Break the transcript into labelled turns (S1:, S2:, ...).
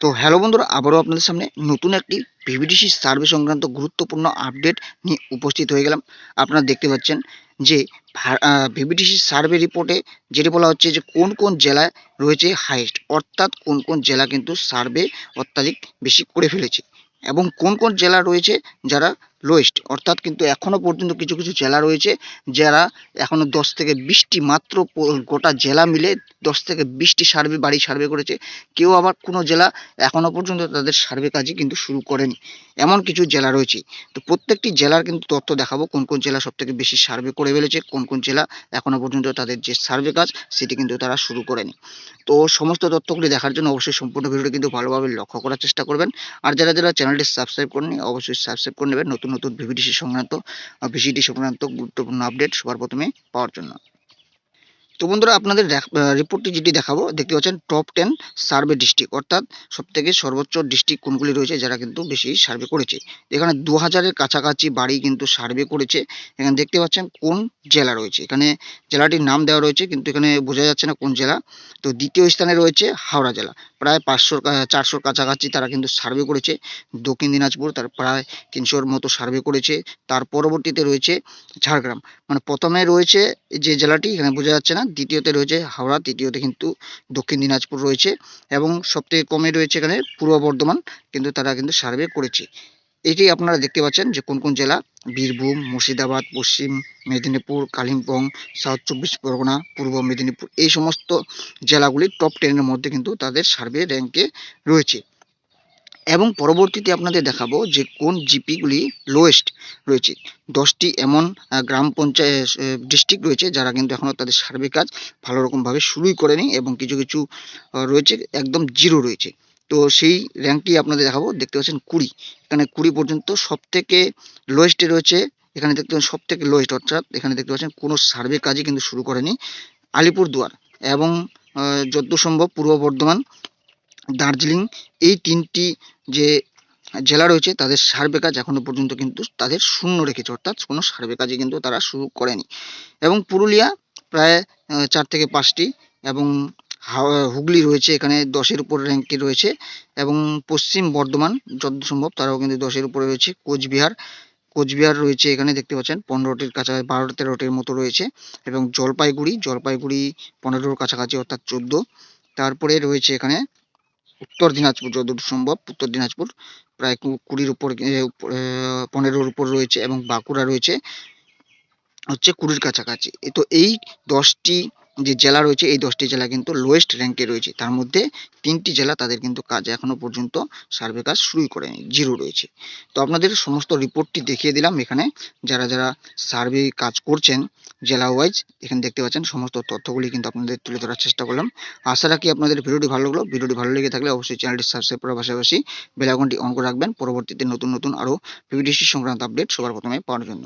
S1: তো হ্যালো বন্ধুরা, আবারও আপনাদের সামনে নতুন একটি ভিভিডিসি সার্ভে সংক্রান্ত গুরুত্বপূর্ণ আপডেট নিয়ে উপস্থিত হয়ে গেলাম। আপনারা দেখতে পাচ্ছেন যে ভিভিডিসি সার্ভে রিপোর্টে যেটি বলা হচ্ছে যে, কোন কোন জেলায় রয়েছে হাইস্ট অর্থাৎ কোন কোন জেলা কিন্তু সার্ভে অত্যাধিক বেশি করে ফেলেছে এবং কোন কোন জেলা রয়েছে যারা লোয়েস্ট অর্থাৎ কিন্তু এখনও পর্যন্ত কিছু কিছু জেলা রয়েছে যারা এখনও দশ থেকে বিশটি মাত্র গোটা জেলা মিলে দশ থেকে বিশটি সার্ভে বাড়ি সার্ভে করেছে। কেউ আবার কোনো জেলা এখনও পর্যন্ত তাদের সার্ভে কাজই কিন্তু শুরু করেনি। এমন কিছু জেলা রয়েছে। তো প্রত্যেকটি জেলার কিন্তু তথ্য দেখাবো, কোন কোন জেলা সব থেকে বেশি সার্ভে করে ফেলেছে, কোন কোন জেলা এখনও পর্যন্ত তাদের যে সার্ভে কাজ, সেটি কিন্তু তারা শুরু করেনি। তো সমস্ত তথ্যগুলি দেখার জন্য অবশ্যই সম্পূর্ণ ভিডিওটি কিন্তু ভালোভাবে লক্ষ্য করার চেষ্টা করবেন। আর যারা যারা চ্যানেলটি সাবস্ক্রাইব করেনি অবশ্যই সাবস্ক্রাইব করে নেবেন। নতুন নতুন ভিভিডিসি সংক্রান্ত ভিসিডি সংক্রান্ত গুরুত্বপূর্ণ আপডেট সবার প্রথমে পাওয়ার জন্য। তো বন্ধুরা আপনাদের রিপোর্টটি যেটি দেখাবো, দেখতে পাচ্ছেন টপ টেন সার্ভে ডিস্ট্রিক্ট অর্থাৎ সব থেকে সর্বোচ্চ ডিস্ট্রিক্ট কোনগুলি রয়েছে যারা কিন্তু বেশি সার্ভে করেছে। এখানে দু হাজারের কাছাকাছি বাড়ি কিন্তু সার্ভে করেছে। এখানে দেখতে পাচ্ছেন কোন জেলা রয়েছে। এখানে জেলাটির নাম দেওয়া রয়েছে, কিন্তু এখানে বোঝা যাচ্ছে না কোন জেলা। তো দ্বিতীয় স্থানে রয়েছে হাওড়া জেলা। প্রায় পাঁচশোর চারশোর কাছাকাছি তারা কিন্তু সার্ভে করেছে। দক্ষিণ দিনাজপুর তার প্রায় তিনশোর মতো সার্ভে করেছে। তার পরবর্তীতে রয়েছে ঝাড়গ্রাম। মানে প্রথমে রয়েছে যে জেলাটি, এখানে বোঝা যাচ্ছে না। দ্বিতীয়তে রয়েছে হাওড়া, তৃতীয়তে কিন্তু দক্ষিণ দিনাজপুর রয়েছে এবং সবথেকে কমে রয়েছে এখানে পূর্ব বর্ধমান, কিন্তু তারা কিন্তু সার্ভে করেছে। এটি আপনারা দেখতে পাচ্ছেন যে কোন কোন জেলা? বীরভূম, মুর্শিদাবাদ, পশ্চিম মেদিনীপুর, কালিম্পং, সাউথ চব্বিশ পরগনা, পূর্ব মেদিনীপুর, এই সমস্ত জেলাগুলি টপ টেনের মধ্যে কিন্তু তাদের সার্ভে র্যাঙ্কে রয়েছে। এবং পরবর্তীতে আপনাদের দেখাবো যে কোন জিপিগুলি লোয়েস্ট রয়েছে। দশটি এমন গ্রাম পঞ্চায়েত ডিস্ট্রিক্ট রয়েছে যারা কিন্তু এখনও তাদের সার্ভে কাজ ভালো রকমভাবে শুরুই করেনি এবং কিছু কিছু রয়েছে একদম জিরো রয়েছে। তো সেই র্যাঙ্কটি আপনাদের দেখাবো। দেখতে পাচ্ছেন কুড়ি। এখানে কুড়ি পর্যন্ত সব থেকে লোয়েস্টে রয়েছে। এখানে দেখতে পাচ্ছেন সব থেকে লোয়েস্ট অর্থাৎ এখানে দেখতে পাচ্ছেন কোনো সার্ভে কাজই কিন্তু শুরু করেনি। আলিপুরদুয়ার এবং যতদূর সম্ভব পূর্ব বর্ধমান, দার্জিলিং, এই তিনটি যে জেলা রয়েছে, তাদের সার্ভে কাজ এখনও পর্যন্ত কিন্তু তাদের শূন্য রেখেছে, অর্থাৎ কোনো সার্ভে কাজই কিন্তু তারা শুরু করেনি। এবং পুরুলিয়া প্রায় চার থেকে পাঁচটি এবং হুগলি রয়েছে, এখানে দশের উপর র্যাঙ্কে রয়েছে এবং পশ্চিম বর্ধমান যত সম্ভব তারাও কিন্তু দশের উপরে রয়েছে। কোচবিহার কোচবিহার রয়েছে এখানে, দেখতে পাচ্ছেন, পনেরোটির কাছাকাছি, বারো তেরোটির মতো রয়েছে এবং জলপাইগুড়ি জলপাইগুড়ি পনেরোর কাছাকাছি, অর্থাৎ চোদ্দ। তারপরে রয়েছে এখানে উত্তর দিনাজপুর, যতদূর সম্ভব, উত্তর দিনাজপুর। প্রায় কুড়ির উপর পনেরোর উপর রয়েছে এবং বাঁকুড়া রয়েছে, হচ্ছে কুড়ির কাছাকাছি। তো এই দশটি যে জেলা রয়েছে, এই দশটি জেলা কিন্তু লোয়েস্ট র্যাঙ্কে রয়েছে। তার মধ্যে তিনটি জেলা তাদের কিন্তু কাজ এখনও পর্যন্ত সার্ভে কাজ শুরুই করেনি জিরো রয়েছে। তো আপনাদের সমস্ত রিপোর্টটি দেখিয়ে দিলাম। এখানে যারা যারা সার্ভে কাজ করছেন, জেলা ওয়াইজ এখানে দেখতে পাচ্ছেন সমস্ত তথ্যগুলি কিন্তু আপনাদের তুলে ধরার চেষ্টা করলাম। আশা রাখি আপনাদের ভিডিওটি ভালো লাগল। ভিডিওটি ভালো লেগে থাকলে অবশ্যই চ্যানেলটি সাবস্ক্রাইব করার পাশাপাশি বেল আইকনটি অন করে রাখবেন। পরবর্তীতে নতুন নতুন আরও পিভিডিসি সংক্রান্ত আপডেট সবার প্রথমে পাওয়ার জন্য।